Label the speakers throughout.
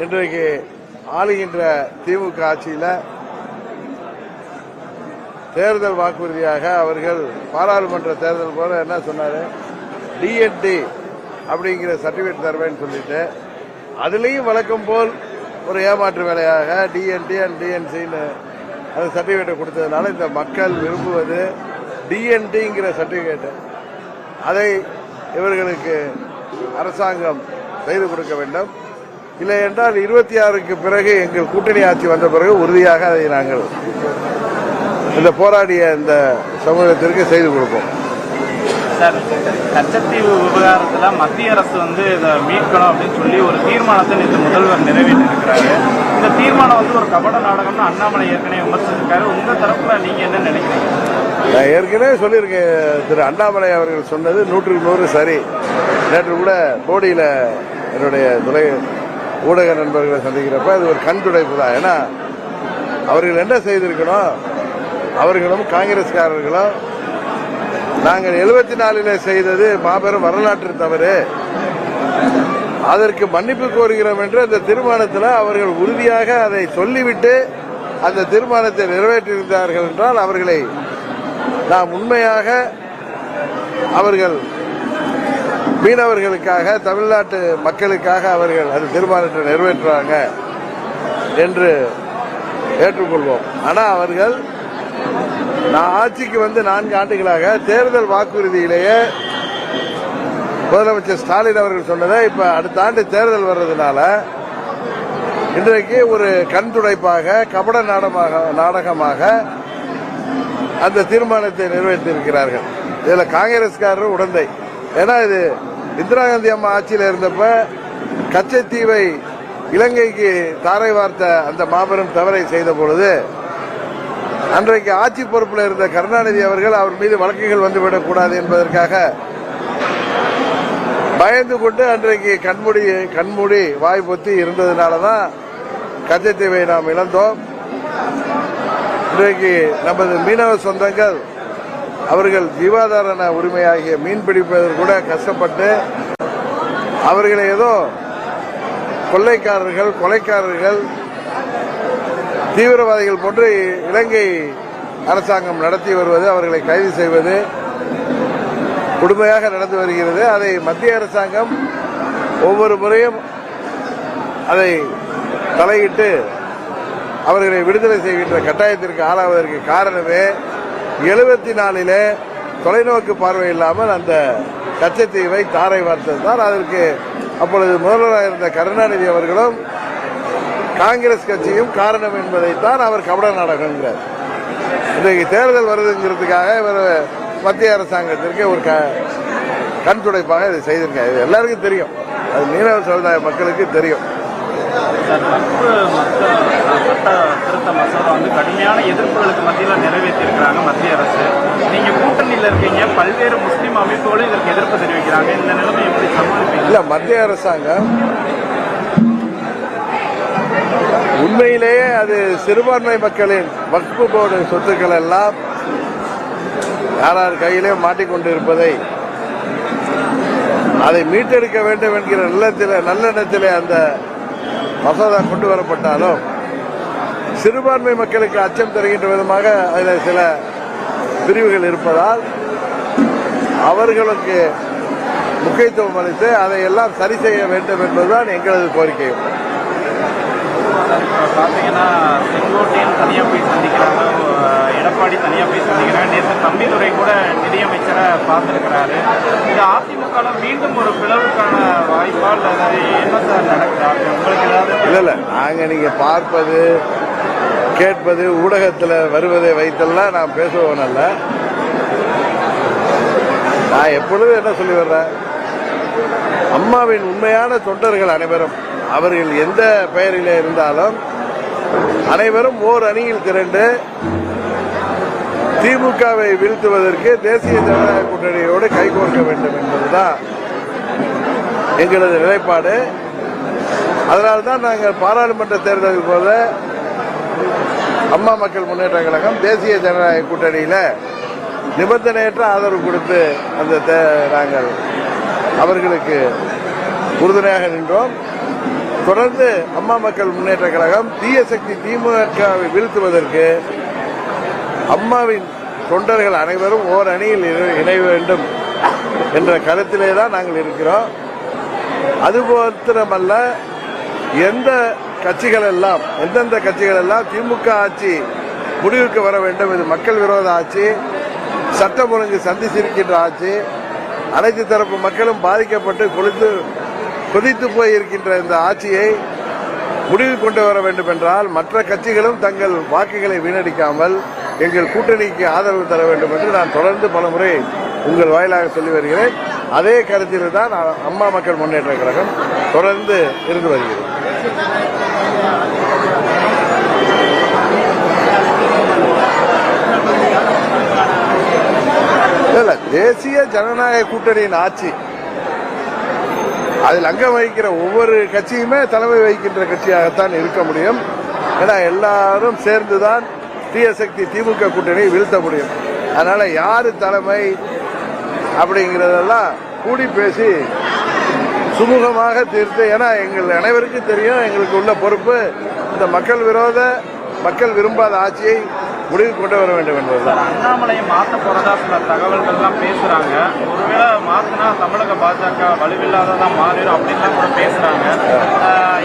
Speaker 1: இன்றைக்கு ஆளுகின்ற திமுக ஆட்சியில் தேர்தல் வாக்குறுதியாக அவர்கள் பாராளுமன்ற தேர்தல் போல என்ன சொன்னாரு? டிஎன்டி அப்படிங்கிற சர்டிபிகேட் தருவேன்னு சொல்லிட்டு அதுலேயும் வழக்கம் போல் ஒரு ஏமாற்று வேலையாக டிஎன்டி அண்ட் டிஎன்சின்னு அந்த சர்டிஃபிகேட்டை கொடுத்ததுனால இந்த மக்கள் விரும்புவது டிஎன்டிங்கிற சர்டிஃபிகேட்டு அதை இவர்களுக்கு அரசாங்கம் செய்து கொடுக்க வேண்டும். இல்லை என்றால் இருபத்தி ஆறுக்கு பிறகு எங்கள் கூட்டணி ஆட்சி வந்த பிறகு உறுதியாக அதை நாங்கள் இந்த போராடிய இந்த சமூகத்திற்கு செய்து கொடுப்போம்.
Speaker 2: சார் கச்சத்தீவு விவகாரத்துல மத்திய அரசு வந்து இதை மீட்கணும் அப்படின்னு சொல்லி ஒரு தீர்மானத்தை நேற்று முதல்வர் நிறைவேற்றிருக்கிறாரு. இந்த தீர்மானம் வந்து ஒரு கபட நாடகம்னு அண்ணாமலை ஏற்கனவே விமர்சிச்சிருக்காரு. உங்க தரப்புல நீங்க என்ன நினைக்கிறீங்க?
Speaker 1: நான் ஏற்கனவே சொல்லியிருக்கேன் திரு அண்ணாமலை அவர்கள் சொன்னது நூற்றுக்கு நூறு சரி. நேற்று கூட போடியில் என்னுடைய துறை ஊடக நண்பர்களை சந்திக்கிறப்ப அது ஒரு கண் துடைப்பு தான். ஏன்னா அவர்கள் என்ன செய்திருக்கணும்? அவர்களும் காங்கிரஸ்காரர்களும் நாங்கள் எழுபத்தி நாலில் செய்தது மாபெரும் வரலாற்று தவறு. அதற்கு மன்னிப்பு கோருகிறோம் என்று அந்த தீர்மானத்தில் அவர்கள் உறுதியாக அதை சொல்லிவிட்டு அந்த தீர்மானத்தை நிறைவேற்றியிருந்தார்கள் என்றால் அவர்களை நாம் உண்மையாக அவர்கள் மீனவர்களுக்காக தமிழ்நாட்டு மக்களுக்காக அவர்கள் அது தீர்மானத்தை நிறைவேற்றுறாங்க என்று ஏற்றுக்கொள்வோம். ஆனால் அவர்கள் நான் ஆட்சிக்கு வந்து நான்கு ஆண்டுகளாக தேர்தல் வாக்குறுதியிலேயே முதலமைச்சர் ஸ்டாலின் அவர்கள் சொன்னதை இப்ப அடுத்த ஆண்டு தேர்தல் வர்றதுனால இன்றைக்கு ஒரு கண் துடைப்பாக கபட நாடகமாக நாடகமாக அந்த தீர்மானத்தை நிறைவேற்றியிருக்கிறார்கள். இதில் காங்கிரஸ்காரர் உடந்தை. ஏன்னா இது இந்திரா காந்தி அம்மா ஆட்சியில் இருந்தப்ப கச்சத்தீவை இலங்கைக்கு தாரை வார்த்த அந்த மாபெரும் தவறை செய்த பொழுது அன்றைக்கு ஆட்சி பொறுப்பில் இருந்த கருணாநிதி அவர்கள் அவர் மீது வழக்குகள் வந்துவிடக்கூடாது என்பதற்காக பயந்து கொண்டு அன்றைக்கு கண்மூடி கண்மூடி வாய் பொத்தி இருந்ததுனால தான் கச்சத்தீவை நாம் இழந்தோம். இன்றைக்கு நமது மீனவ சொந்தங்கள் அவர்கள் ஜீவாதார உரிமையாகிய மீன் பிடிப்பதில் கூட கஷ்டப்பட்டு அவர்களை ஏதோ கொள்ளைக்காரர்கள் கொலைக்காரர்கள் தீவிரவாதிகள் போன்று இலங்கை அரசாங்கம் நடத்தி வருவது அவர்களை கைது செய்வது கொடுமையாக நடந்து வருகிறது. அதை மத்திய அரசாங்கம் ஒவ்வொரு முறையும் அதை தலையிட்டு அவர்களை விடுதலை செய்கின்ற கட்டாயத்திற்கு ஆளாவதற்கு காரணமே எழுபத்தி நாலிலே தொலைநோக்கு பார்வை இல்லாமல் அந்த கச்சத்தீவை தாரை வார்த்தது தான் அதற்கு அப்பொழுது முதல்வராக இருந்த கருணாநிதி அவர்களும் காங்கிரஸ் கட்சியும் காரணம் என்பதைத்தான் அவர் கபட நாடகங்கிறார் இன்றைக்கு தேர்தல் வருதுங்கிறதுக்காக இவர் மத்திய அரசாங்கத்திற்கு ஒரு க கண் துடைப்பாக இதை செய்திருக்காங்க இது எல்லாருக்கும் தெரியும். அது மீனவ சமுதாய மக்களுக்கு தெரியும்.
Speaker 2: சார் வக்ஃபு மத்த சட்ட திருத்த மசோதா வந்து கடுமையான எதிர்ப்புகளுக்கு மத்தியில் நிறைவேற்றியிருக்கிறாங்க மத்திய அரசு நீங்கள் கூட்டணியில் இருக்கீங்க பல்வேறு முஸ்லீம் அமைப்புகளும் இதற்கு எதிர்ப்பு தெரிவிக்கிறாங்க இந்த நிலைமை எப்படி சமாளிப்பீங்க
Speaker 1: இல்ல மத்திய அரசாங்கம் உண்மையிலேயே அது சிறுபான்மை மக்களின் வக்பு போர்டு சொத்துக்கள் எல்லாம் யாரார் கையிலே மாட்டிக்கொண்டு இருப்பதை அதை மீட்டெடுக்க வேண்டும் என்கிற நல்லத்திலே நல்லெண்ணத்திலே அந்த மசோதா கொண்டு வரப்பட்டாலும் சிறுபான்மை மக்களுக்கு அச்சம் தருகின்ற விதமாக அதில் சில பிரிவுகள் இருப்பதால் அவர்களுக்கு முக்கியத்துவம் அளித்து அதையெல்லாம் சரி செய்ய வேண்டும் என்பதுதான் எங்களது கோரிக்கையும்
Speaker 2: பார்த்துருக்கிறாரு இது அதிமுக மீண்டும் ஒரு பிளவுக்கான வாய்ப்பால் என்ன சார் நடக்குதா? உங்களுக்கு ஏதாவது
Speaker 1: இல்ல இல்ல. நாங்க நீங்க பார்ப்பது கேட்பது ஊடகத்தில் வருவதை வைத்தெல்லாம் நான் பேசுவோம் அல்ல. நான் எப்பொழுதும் என்ன சொல்லி வர்றேன்? அம்மாவின் உண்மையான தொண்டர்கள் அனைவரும் அவர்கள் எந்த பெயரிலே இருந்தாலும் அனைவரும் ஓர் அணியில் திரண்டு திமுகவை வீழ்த்துவதற்கு தேசிய ஜனநாயக கூட்டணியோடு கைகோர்க்க வேண்டும் என்பதுதான் எங்களது நிலைப்பாடு. அதனால்தான் நாங்கள் பாராளுமன்ற தேர்தலுக்கு போல அம்மா மக்கள் முன்னேற்ற கழகம் தேசிய ஜனநாயக கூட்டணியில் நிபந்தனையற்ற ஆதரவு கொடுத்து அந்த தே- நாங்கள் அவர்களுக்கு உறுதுணையாக நின்றோம். தொடர்ந்து அம்மா மக்கள் முன்னேற்ற கழகம் தீய சக்தி திமுகவை வீழ்த்துவதற்கு அம்மாவின் தொண்டர்கள் அனைவரும் ஓர் அணியில் இணை- இணைய வேண்டும் என்ற கருத்திலே தான் நாங்கள் இருக்கிறோம். அது மாத்திரமல்ல எந்த கட்சிகள் எல்லாம் எந்தெந்த கட்சிகள் எல்லாம் திமுக ஆட்சி முடிவுக்கு வர வேண்டும் இது மக்கள் விரோத ஆட்சி சட்டம் ஒழுங்கு சந்திச்சிருக்கின்ற ஆட்சி அனைத்து தரப்பு மக்களும் பாதிக்கப்பட்டு கொழுத்து கொதித்து போய் இருக்கின்ற இந்த ஆட்சியை முடிவு கொண்டு வர வேண்டும் என்றால் மற்ற கட்சிகளும் தங்கள் வாக்குகளை வீணடிக்காமல் எங்கள் கூட்டணிக்கு ஆதரவு தர வேண்டும் என்று நான் தொடர்ந்து பலமுறை உங்கள் வாயிலாக சொல்லி வருகிறேன். அதே கருத்தில் தான் அம்மா மக்கள் முன்னேற்ற கழகம் தொடர்ந்து இருந்து வருகிறது. இல்ல தேசிய ஜனநாயக கூட்டணியின் ஆட்சி. அதில் அங்கம் வகிக்கிற ஒவ்வொரு கட்சியுமே தலைமை வகிக்கின்ற கட்சியாகத்தான் இருக்க முடியும். ஏன்னா எல்லாரும் சேர்ந்துதான் தீய சக்தி திமுக கூட்டணியை வீழ்த்த முடியும். அதனால யாரு தலைமை அப்படிங்கிறதெல்லாம் கூடி பேசி சுமூகமாக தீர்த்து ஏன்னா எங்கள் அனைவருக்கும் தெரியும் எங்களுக்கு உள்ள பொறுப்பு இந்த மக்கள் விரோத மக்கள் விரும்பாத ஆட்சியை முடிவு கொண்டு வர வேண்டும் என்பதுதான்.
Speaker 2: சார் அண்ணாமலையை மாத்த போறதா சில தகவல்கள்லாம் பேசுறாங்க. ஒருவேளை மாத்தினா தமிழக பாஜக வலுவில்லாததா மாறிடும் அப்படின்லாம் கூட பேசுறாங்க.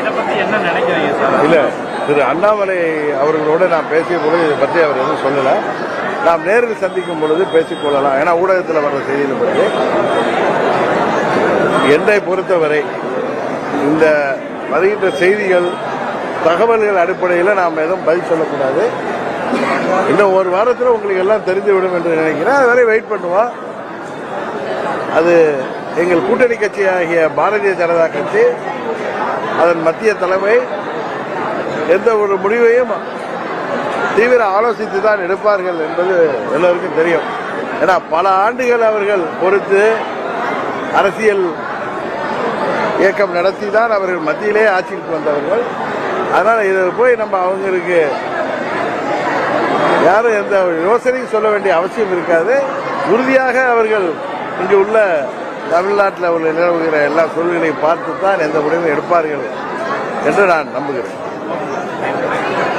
Speaker 2: இதை பத்தி என்ன நினைக்கிறீங்க சார்?
Speaker 1: இல்ல. திரு அண்ணாமலை அவர்களோடு நான் பேசிய பொழுது இதை பற்றி அவர் எதுவும் சொல்லலை. நாம் நேரில் சந்திக்கும் பொழுது பேசிக்கொள்ளலாம் ஏன்னா ஊடகத்தில் வர்ற செய்திகளை பற்றி. என்னை பொறுத்தவரை இந்த வருகின்ற செய்திகள் தகவல்கள் அடிப்படையில் நாம் எதுவும் பதில் சொல்லக்கூடாது. இன்னும் ஒரு வாரத்தில் உங்களுக்கு எல்லாம் தெரிந்துவிடும் என்று நினைக்கிறேன். அதுவரை வெயிட் பண்ணுவோம். அது எங்கள் கூட்டணி கட்சி ஆகிய பாரதிய ஜனதா கட்சி அதன் மத்திய தலைமை எந்த ஒரு முடிவையும் தீவிர ஆலோசித்து தான் எடுப்பார்கள் என்பது எல்லோருக்கும் தெரியும். ஏன்னா பல ஆண்டுகள் அவர்கள் பொறுத்து அரசியல் இயக்கம் நடத்தி தான் அவர்கள் மத்தியிலே ஆட்சிக்கு வந்தவர்கள். அதனால் இதை போய் நம்ம அவங்களுக்கு யாரும் எந்த யோசனையும் சொல்ல வேண்டிய அவசியம் இருக்காது. உறுதியாக அவர்கள் இங்கு உள்ள தமிழ்நாட்டில் உள்ள நிலவுகிற எல்லா சூழ்நிலையும் பார்த்து தான் எந்த முடிவும் எடுப்பார்கள் என்று நான் நம்புகிறேன்.